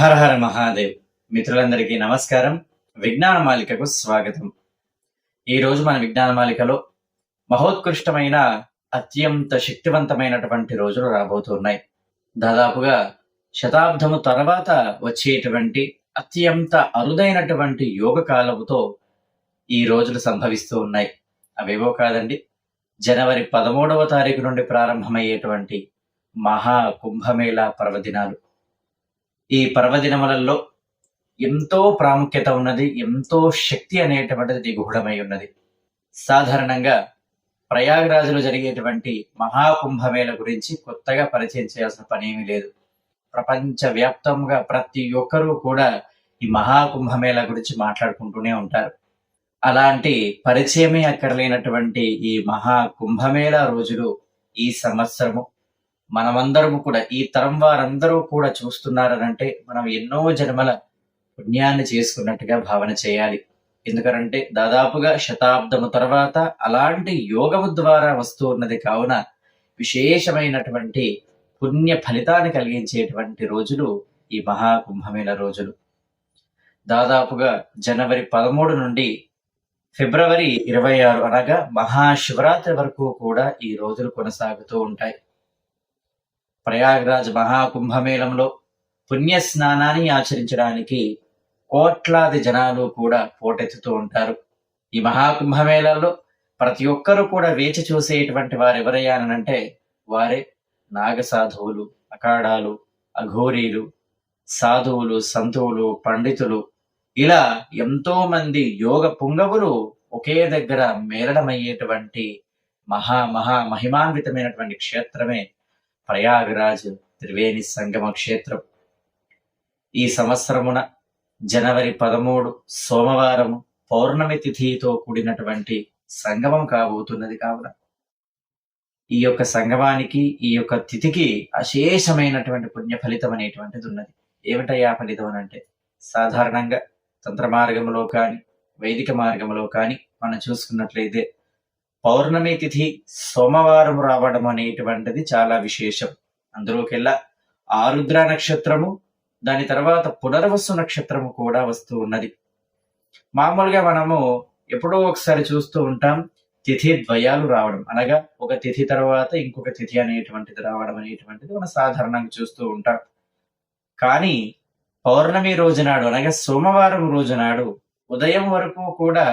హర హర మహాదేవ్. మిత్రులందరికీ నమస్కారం. విజ్ఞాన మాలికకు స్వాగతం. ఈ రోజు మన విజ్ఞాన మాలికలో మహోత్కృష్టమైన అత్యంత శక్తివంతమైనటువంటి రోజులు రాబోతున్నాయి దాదాపుగా శతాబ్దము తర్వాత వచ్చేటువంటి అత్యంత అరుదైనటువంటి యోగ కాలముతో ఈ రోజులు సంభవిస్తూ ఉన్నాయి. అవేవో కాదండి. జనవరి పదమూడవ తారీఖు నుండి ప్రారంభమయ్యేటువంటి మహా కుంభమేళా పర్వదినాలు. ఈ పర్వదినములలో ఎంతో ప్రాముఖ్యత ఉన్నది ఎంతో శక్తి అనేటువంటిది నిగూఢమై ఉన్నది. సాధారణంగా ప్రయాగరాజులో జరిగేటువంటి మహాకుంభమేళ గురించి కొత్తగా పరిచయం చేయాల్సిన పని ఏమీ లేదు. ప్రపంచ వ్యాప్తంగా ప్రతి ఒక్కరూ కూడా ఈ మహాకుంభమేళ గురించి మాట్లాడుకుంటూనే ఉంటారు. అలాంటి పరిచయమే అక్కర్లేనటువంటి ఈ మహా కుంభమేళ రోజులు ఈ సంవత్సరము. మనమందరము కూడా ఈ తరం వారందరూ కూడా చూస్తున్నారనంటే మనం ఎన్నో జన్మల పుణ్యాన్ని చేసుకున్నట్టుగా భావన చేయాలి. ఎందుకంటే దాదాపుగా శతాబ్దము తర్వాత అలాంటి యోగము ద్వారా వస్తూ ఉన్నది కావున విశేషమైనటువంటి పుణ్య ఫలితాన్ని కలిగించేటువంటి రోజులు ఈ మహాకుంభమేళ రోజులు. దాదాపుగా జనవరి పదమూడు నుండి ఫిబ్రవరి ఇరవై ఆరు అనగా మహాశివరాత్రి వరకు కూడా ఈ రోజులు కొనసాగుతూ ఉంటాయి. ప్రయాగ్రాజ్ మహాకుంభమేళంలో పుణ్యస్నానాన్ని ఆచరించడానికి కోట్లాది జనాలు కూడా పోటెత్తుతూ ఉంటారు. ఈ మహాకుంభమేళంలో ప్రతి ఒక్కరూ కూడా వేచి చూసేటువంటి వారు ఎవరయ్యానంటే వారే నాగసాధువులు అఖాడాలు అఘోరీలు సాధువులు సంతువులు పండితులు. ఇలా ఎంతో మంది యోగ పుంగవులు ఒకే దగ్గర మేళనమయ్యేటువంటి మహా మహా మహిమాన్వితమైనటువంటి క్షేత్రమే ప్రయాగరాజ్ త్రివేణి సంగమ క్షేత్రం. ఈ సంవత్సరమున జనవరి పదమూడు సోమవారం పౌర్ణమి తిథితో కూడినటువంటి సంగమం కాబోతున్నది కావున. ఈ యొక్క సంగమానికి ఈ యొక్క తిథికి అశేషమైనటువంటి పుణ్య ఫలితం అనేటువంటిది ఉన్నది. ఏమిటయ్యా ఫలితం అని అంటే సాధారణంగా తంత్ర మార్గంలో కానీ వైదిక మార్గంలో కానీ మనం చూసుకున్నట్లయితే పౌర్ణమి తిథి సోమవారం రావడం అనేటువంటిది చాలా విశేషం. అందులోకెల్లా ఆరుద్ర నక్షత్రము దాని తర్వాత పునర్వసు నక్షత్రము కూడా వస్తూ ఉన్నది. మామూలుగా మనము ఎప్పుడో ఒకసారి చూస్తూ ఉంటాం తిథి ద్వయాలు రావడం. అనగా ఒక తిథి తర్వాత ఇంకొక తిథి అనేటువంటిది రావడం అనేటువంటిది మనం సాధారణంగా చూస్తూ ఉంటాం. కానీ పౌర్ణమి రోజు నాడు అనగా సోమవారం రోజు నాడు ఉదయం వరకు కూడా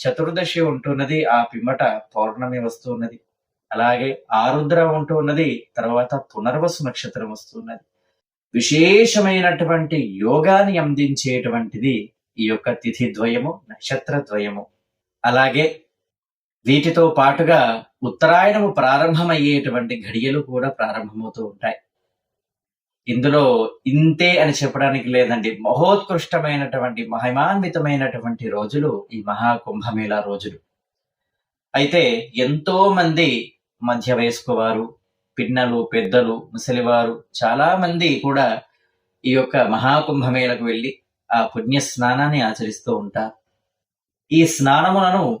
చతుర్దశి ఉంటున్నది ఆ పిమ్మట పౌర్ణమి వస్తున్నది. అలాగే ఆరుద్ర ఉంటున్నది తర్వాత పునర్వసు నక్షత్రం వస్తున్నది. విశేషమైనటువంటి యోగాన్ని అందించేటువంటిది ఈ యొక్క తిథి ద్వయము నక్షత్ర ద్వయము. అలాగే వీటితో పాటుగా ఉత్తరాయణము ప్రారంభమయ్యేటువంటి ఘడియలు కూడా ప్రారంభమవుతూ ఉంటాయి. ఇందులో ఇంతే అని చెప్పడానికి లేదండి. మహోత్కృష్టమైనటువంటి మహిమాన్వితమైనటువంటి రోజులు ఈ మహాకుంభమేళా రోజులు. అయితే ఎంతో మంది మధ్య వయస్కు వారు పిన్నలు పెద్దలు ముసలివారు చాలా మంది కూడా ఈ యొక్క మహాకుంభమేళకు వెళ్ళి ఆ పుణ్య స్నానాన్ని ఆచరిస్తూ ఉంటారు. ఈ స్నానములను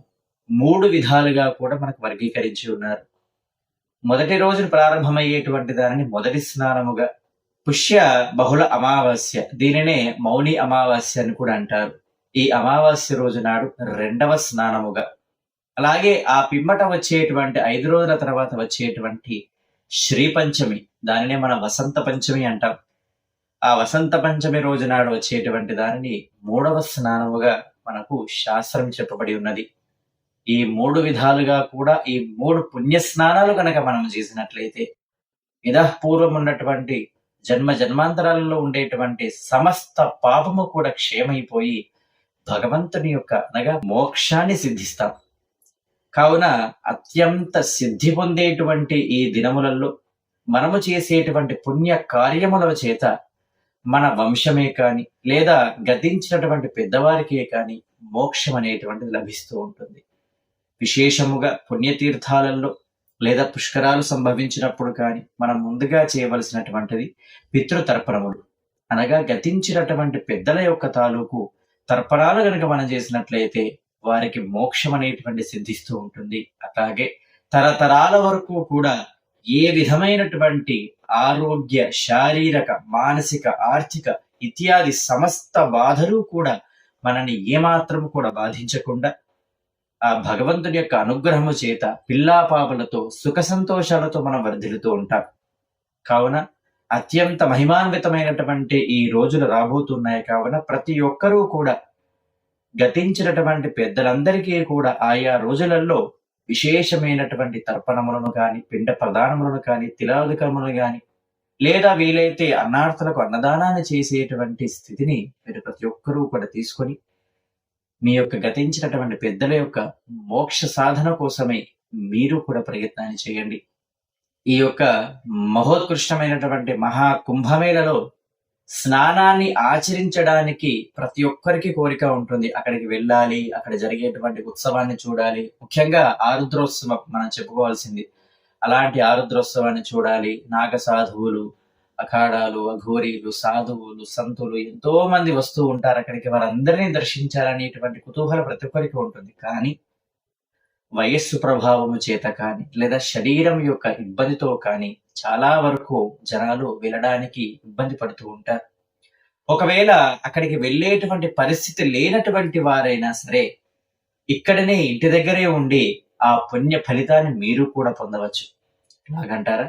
మూడు విధాలుగా కూడా మనకు వర్గీకరించి ఉన్నారు. మొదటి రోజున ప్రారంభమయ్యేటువంటి దానిని మొదటి స్నానముగా పుష్య బహుళ అమావాస్య. దీనినే మౌని అమావాస్య అని కూడా అంటారు. ఈ అమావాస్య రోజు నాడు రెండవ స్నానముగా. అలాగే ఆ పిమ్మట వచ్చేటువంటి ఐదు రోజుల తర్వాత వచ్చేటువంటి శ్రీ పంచమి. దానినే మన వసంత పంచమి అంటాం. ఆ వసంత పంచమి రోజు నాడు వచ్చేటువంటి దానిని మూడవ స్నానముగా మనకు శాస్త్రం చెప్పబడి ఉన్నది. ఈ మూడు విధాలుగా కూడా ఈ మూడు పుణ్య స్నానాలు కనుక మనం చేసినట్లయితే పూర్వం ఉన్నటువంటి జన్మ జన్మాంతరాలలో ఉండేటువంటి సమస్త పాపము కూడా క్షేమైపోయి భగవంతుని యొక్క అనగా మోక్షాన్ని సిద్ధిస్తాం. కావున అత్యంత సిద్ధి పొందేటువంటి ఈ దినములలో మనము చేసేటువంటి పుణ్య కార్యముల చేత మన వంశమే కాని లేదా గతించినటువంటి పెద్దవారికే కాని మోక్షం అనేటువంటిది లభిస్తూ ఉంటుంది. విశేషముగా పుణ్యతీర్థాలలో లేదా పుష్కరాలు సంభవించినప్పుడు కానీ మనం ముందుగా చేయవలసినటువంటిది పితృతర్పణములు. అనగా గతించినటువంటి పెద్దల యొక్క తాలూకు తర్పణాలు కనుక మనం చేసినట్లయితే వారికి మోక్షం అనేటువంటి సిద్ధిస్తూ ఉంటుంది. అలాగే తరతరాల వరకు కూడా ఏ విధమైనటువంటి ఆరోగ్య శారీరక మానసిక ఆర్థిక ఇత్యాది సమస్త బాధలు కూడా మనని ఏమాత్రము కూడా బాధించకుండా ఆ భగవంతుని యొక్క అనుగ్రహము చేత పిల్లాపాపలతో సుఖ సంతోషాలతో మనం వర్ధిల్లుతూ ఉంటాం. కావున అత్యంత మహిమాన్వితమైనటువంటి ఈ రోజులు రాబోతున్నాయి. కావున ప్రతి ఒక్కరూ కూడా గతించినటువంటి పెద్దలందరికీ కూడా ఆయా రోజులలో విశేషమైనటువంటి తర్పణములను కాని పిండ ప్రదానములను కాని తిలాధికములను కానీ లేదా వీలైతే అన్నార్థులకు అన్నదానాన్ని చేసేటువంటి స్థితిని మీరు ప్రతి ఒక్కరూ కూడా తీసుకొని మీ యొక్క గతించినటువంటి పెద్దల యొక్క మోక్ష సాధన కోసమే మీరు కూడా ప్రయత్నాన్ని చేయండి. ఈ యొక్క మహోత్కృష్టమైనటువంటి మహా కుంభమేళలో స్నానాన్ని ఆచరించడానికి ప్రతి ఒక్కరికి కోరిక ఉంటుంది. అక్కడికి వెళ్ళాలి అక్కడ జరిగేటువంటి ఉత్సవాన్ని చూడాలి. ముఖ్యంగా ఆరుద్రోత్సవం మనం చెప్పుకోవాల్సింది. అలాంటి ఆరుద్రోత్సవాన్ని చూడాలి. నాగ సాధువులు అఖాడాలు అఘోరీలు సాధువులు సంతులు ఎంతో మంది వస్తూ ఉంటారు అక్కడికి. వారందరినీ దర్శించాలనేటువంటి కుతూహలం ప్రతి ఒక్కరికి ఉంటుంది. కానీ వయస్సు ప్రభావము చేత కానీ లేదా శరీరం యొక్క ఇబ్బందితో కానీ చాలా వరకు జనాలు వెళ్ళడానికి ఇబ్బంది పడుతూ ఉంటారు. ఒకవేళ అక్కడికి వెళ్ళేటువంటి పరిస్థితి లేనటువంటి వారైనా సరే ఇక్కడనే ఇంటి దగ్గరే ఉండి ఆ పుణ్య ఫలితాన్ని మీరు కూడా పొందవచ్చు. ఎలాగంటారా?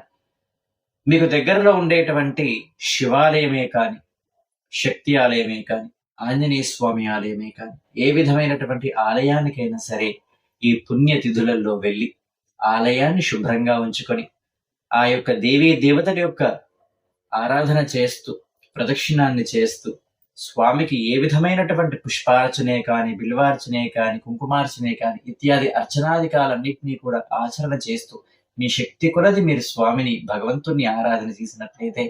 మీకు దగ్గరలో ఉండేటువంటి శివాలయమే కాని శక్తి ఆలయమే కాని ఆంజనేయ స్వామి ఆలయమే కాని ఏ విధమైనటువంటి ఆలయానికైనా సరే ఈ పుణ్యతిథులలో వెళ్ళి ఆలయాన్ని శుభ్రంగా ఉంచుకొని ఆ యొక్క దేవీ దేవతల యొక్క ఆరాధన చేస్తూ ప్రదక్షిణాన్ని చేస్తూ స్వామికి ఏ విధమైనటువంటి పుష్పార్చనే కాని బిల్వార్చనే కాని కుంకుమార్చనే కాని ఇత్యాది అర్చనాధికాలన్నింటినీ కూడా ఆచరణ చేస్తూ మీ శక్తి కొలది మీరు స్వామిని భగవంతుని ఆరాధన చేసినట్లయితే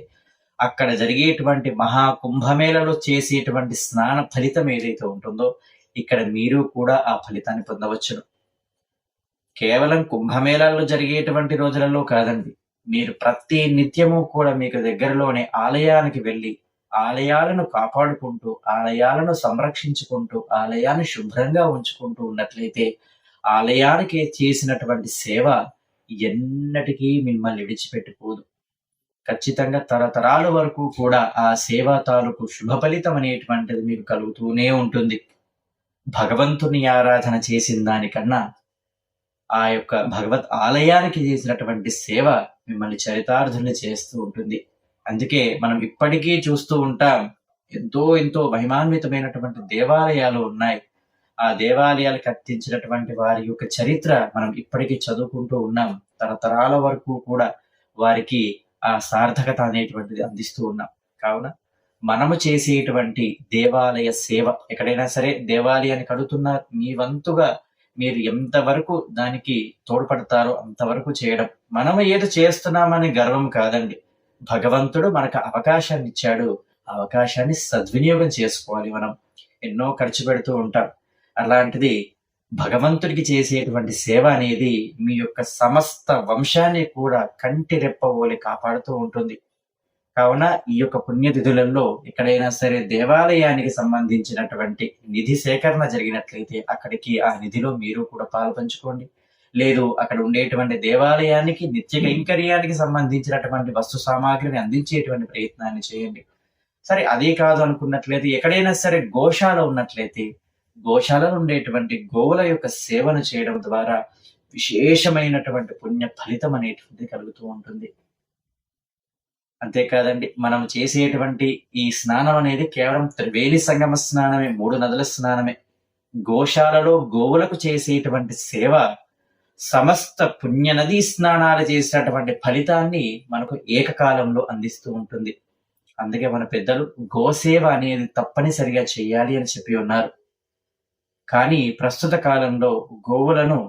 అక్కడ జరిగేటువంటి మహా కుంభమేళలో చేసేటువంటి స్నాన ఫలితం ఏదైతే ఉంటుందో ఇక్కడ మీరు కూడా ఆ ఫలితాన్ని పొందవచ్చును. కేవలం కుంభమేళాల్లో జరిగేటువంటి రోజులలో కాదండి. మీరు ప్రతి నిత్యము కూడా మీకు దగ్గరలోనే ఆలయానికి వెళ్ళి ఆలయాలను కాపాడుకుంటూ ఆలయాలను సంరక్షించుకుంటూ ఆలయాన్ని శుభ్రంగా ఉంచుకుంటూ ఉన్నట్లయితే ఆలయానికి చేసినటువంటి సేవ ఎన్నటికీ మిమ్మల్ని విడిచిపెట్టుకోదు ఖచ్చితంగా తరతరాల వరకు కూడా ఆ సేవా తాలూకు శుభ ఫలితం అనేటువంటిది మీకు కలుగుతూనే ఉంటుంది. భగవంతుని ఆరాధన చేసిన దానికన్నా ఆ యొక్క భగవత్ ఆలయానికి చేసినటువంటి సేవ మిమ్మల్ని చరితార్థుల్ని చేస్తూ ఉంటుంది. అందుకే మనం ఇప్పటికీ చూస్తూ ఉంటాం ఎంతో ఎంతో మహిమాన్వితమైనటువంటి దేవాలయాలు ఉన్నాయి. ఆ దేవాలయాలు కట్టించినటువంటి వారి యొక్క చరిత్ర మనం ఇప్పటికీ చదువుకుంటూ ఉన్నాం. తరతరాల వరకు కూడా వారికి ఆ సార్థకత అనేటువంటిది అందిస్తూ ఉన్నాం. కావున మనము చేసేటువంటి దేవాలయ సేవ ఎక్కడైనా సరే దేవాలయాన్ని కడుతున్నారు మీ వంతుగా మీరు ఎంతవరకు దానికి తోడ్పడతారో అంతవరకు చేయడం. మనం ఏదో చేస్తున్నామని గర్వం కాదండి. భగవంతుడు మనకు అవకాశాన్ని ఇచ్చాడు. ఆ అవకాశాన్ని సద్వినియోగం చేసుకోవాలి మనం. ఎన్నో ఖర్చు పెడుతూ ఉంటాం. అలాంటిది భగవంతుడికి చేసేటువంటి సేవ అనేది మీ యొక్క సమస్త వంశాన్ని కూడా కంటి రెప్పవోలి కాపాడుతూ ఉంటుంది. కావున ఈ యొక్క పుణ్యతిథులలో ఎక్కడైనా సరే దేవాలయానికి సంబంధించినటువంటి నిధి సేకరణ జరిగినట్లయితే అక్కడికి ఆ నిధిలో మీరు కూడా పాలు పంచుకోండి. లేదు అక్కడ ఉండేటువంటి దేవాలయానికి నిత్య కైంకర్యానికి సంబంధించినటువంటి వస్తు సామాగ్రిని అందించేటువంటి ప్రయత్నాన్ని చేయండి. సరే అదే కాదు అనుకున్నట్లయితే ఎక్కడైనా సరే గోశాల ఉన్నట్లయితే గోశాలలో ఉండేటువంటి గోవుల యొక్క సేవను చేయడం ద్వారా విశేషమైనటువంటి పుణ్య ఫలితం అనేటువంటిది కలుగుతూ ఉంటుంది. అంతేకాదండి మనం చేసేటువంటి ఈ స్నానం అనేది కేవలం త్రివేణి సంగమ స్నానమే మూడు నదుల స్నానమే. గోశాలలో గోవులకు చేసేటువంటి సేవ సమస్త పుణ్య నదీ స్నానాలు చేసినటువంటి ఫలితాన్ని మనకు ఏకకాలంలో అందిస్తూ ఉంటుంది. అందుకే మన పెద్దలు గోసేవ అనేది తప్పనిసరిగా చేయాలి అని చెప్పి ఉన్నారు. కానీ ప్రస్తుత కాలంలో గోవులను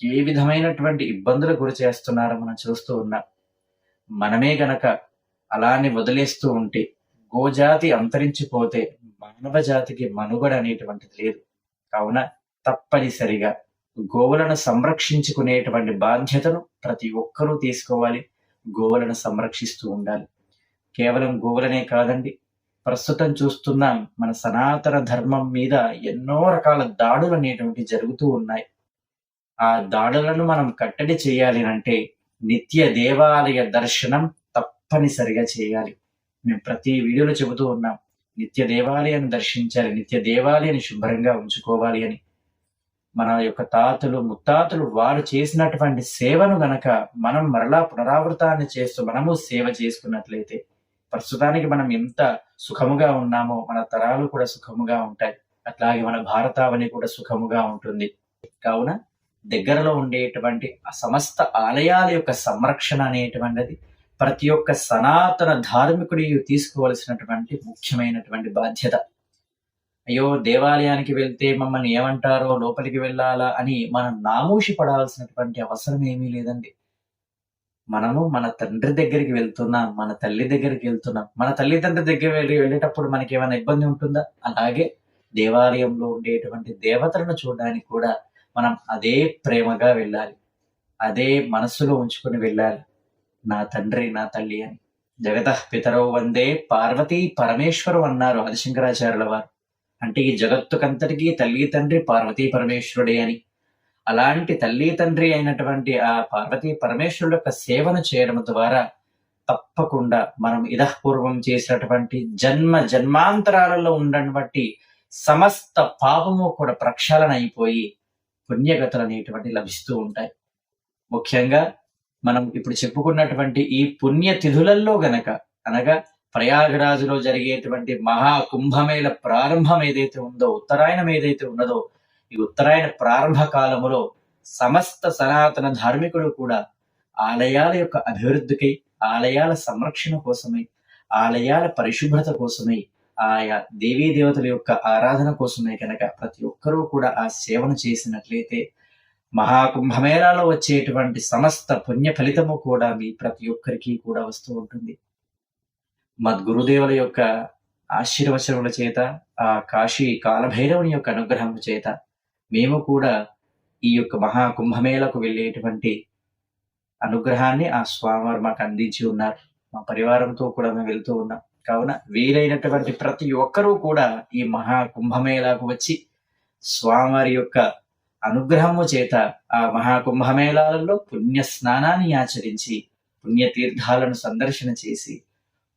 ఏ విధమైనటువంటి ఇబ్బందులు గురి చేస్తున్నారో మనం చూస్తూ ఉన్నాం. మనమే గనక అలానే వదిలేస్తూ ఉంటే గోజాతి అంతరించిపోతే మానవ జాతికి మనుగడ అనేటువంటిది లేదు. కావున తప్పనిసరిగా గోవులను సంరక్షించుకునేటువంటి బాధ్యతను ప్రతి ఒక్కరూ తీసుకోవాలి. గోవులను సంరక్షిస్తూ ఉండాలి. కేవలం గోవులనే కాదండి ప్రస్తుతం చూస్తున్నాం. మన సనాతన ధర్మం మీద ఎన్నో రకాల దాడులు అనేటువంటి జరుగుతూ ఉన్నాయి. ఆ దాడులను మనం కట్టడి చేయాలి అంటే నిత్య దేవాలయ దర్శనం తప్పనిసరిగా చేయాలి. మేము ప్రతి వీడియోలో చెబుతూ ఉన్నాం. నిత్య దేవాలయాన్ని దర్శించాలి. నిత్య దేవాలయాన్ని శుభ్రంగా ఉంచుకోవాలి అని. మన యొక్క తాతలు ముత్తాతలు వారు చేసినటువంటి సేవను గనక మనం మరలా పునరావృతాన్ని చేస్తూ మనము సేవ చేసుకున్నట్లయితే ప్రస్తుతానికి మనం ఎంత సుఖముగా ఉన్నామో మన తరాలు కూడా సుఖముగా ఉంటాయి. అట్లాగే మన భారతావని కూడా సుఖముగా ఉంటుంది. కావున దగ్గరలో ఉండేటువంటి ఆ సమస్త ఆలయాల యొక్క సంరక్షణ అనేటువంటిది ప్రతి ఒక్క సనాతన ధార్మికుడి తీసుకోవలసినటువంటి ముఖ్యమైనటువంటి బాధ్యత. అయ్యో దేవాలయానికి వెళ్తే మమ్మల్ని ఏమంటారో లోపలికి వెళ్ళాలా అని మనం నామూషి పడాల్సినటువంటి అవసరం ఏమీ లేదండి. మనము మన తండ్రి దగ్గరికి వెళ్తున్నాం మన తల్లి దగ్గరికి వెళ్తున్నాం. మన తల్లిదండ్రి దగ్గర వెళ్ళి వెళ్ళేటప్పుడు మనకి ఏమైనా ఇబ్బంది ఉంటుందా? అలాగే దేవాలయంలో ఉండేటువంటి దేవతలను చూడడానికి కూడా మనం అదే ప్రేమగా వెళ్ళాలి. అదే మనస్సులో ఉంచుకొని వెళ్ళాలి. నా తండ్రి నా తల్లి అని. జగత పితరో వందే పార్వతీ పరమేశ్వరు అన్నారు ఆదిశంకరాచార్యుల వారు. అంటే ఈ జగత్తుకంతటికీ తల్లి తండ్రి పార్వతీ పరమేశ్వరుడే అని. అలాంటి తల్లి తండ్రి అయినటువంటి ఆ పార్వతీ పరమేశ్వరుడు యొక్క సేవను చేయడం ద్వారా తప్పకుండా మనం ఇదపూర్వం చేసినటువంటి జన్మ జన్మాంతరాలలో ఉండటువంటి సమస్త పాపము కూడా ప్రక్షాళన అయిపోయి పుణ్యగతులు అనేటువంటి లభిస్తూ ఉంటాయి. ముఖ్యంగా మనం ఇప్పుడు చెప్పుకున్నటువంటి ఈ పుణ్య గనక అనగా ప్రయాగరాజులో జరిగేటువంటి మహా కుంభమేళ ప్రారంభం ఏదైతే ఉందో ఉత్తరాయణం ఏదైతే ఉన్నదో ఈ ఉత్తరాయణ ప్రారంభ కాలములో సమస్త సనాతన ధార్మికుడు కూడా ఆలయాల యొక్క అభివృద్ధికై ఆలయాల సంరక్షణ కోసమై ఆలయాల పరిశుభ్రత కోసమై ఆయా దేవీ దేవతల యొక్క ఆరాధన కోసమే కనుక ప్రతి ఒక్కరూ కూడా ఆ సేవను చేసినట్లయితే మహాకుంభమేళాలో వచ్చేటువంటి సమస్త పుణ్య ఫలితము కూడా మీ ప్రతి ఒక్కరికి కూడా వస్తూ ఉంటుంది. మద్గురుదేవుల యొక్క ఆశీర్వచనముల చేత ఆ కాశీ కాలభైరవుని యొక్క అనుగ్రహము చేత మేము కూడా ఈ యొక్క మహా కుంభమేళకు వెళ్ళేటువంటి అనుగ్రహాన్ని ఆ స్వామివారు మాకు అందించి ఉన్నారు. మా పరివారంతో కూడా మేము వెళ్తూ ఉన్నాం. కావున వీలైనటువంటి ప్రతి ఒక్కరూ కూడా ఈ మహా కుంభమేళాకు వచ్చి స్వామివారి యొక్క అనుగ్రహము చేత ఆ మహా కుంభమేళాలలో పుణ్య స్నానాన్ని ఆచరించి పుణ్య తీర్థాలను సందర్శన చేసి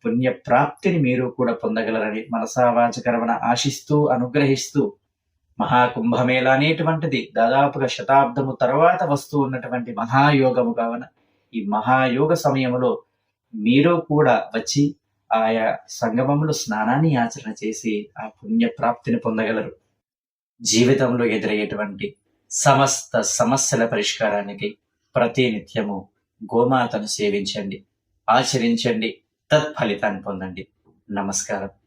పుణ్య ప్రాప్తిని మీరు కూడా పొందగలరని మనసావాచకరమణ ఆశిస్తూ అనుగ్రహిస్తూ మహాకుంభమేళ అనేటువంటిది దాదాపుగా శతాబ్దము తర్వాత వస్తూ ఉన్నటువంటి మహాయోగము కావున ఈ మహాయోగ సమయంలో మీరు కూడా వచ్చి ఆయా సంగమంలో స్నానాన్ని ఆచరణ చేసి ఆ పుణ్య ప్రాప్తిని పొందగలరు. జీవితంలో ఎదురయ్యేటువంటి సమస్త సమస్యల పరిష్కారానికి ప్రతి నిత్యము గోమాతను సేవించండి ఆచరించండి తత్ఫలితాన్ని పొందండి. నమస్కారం.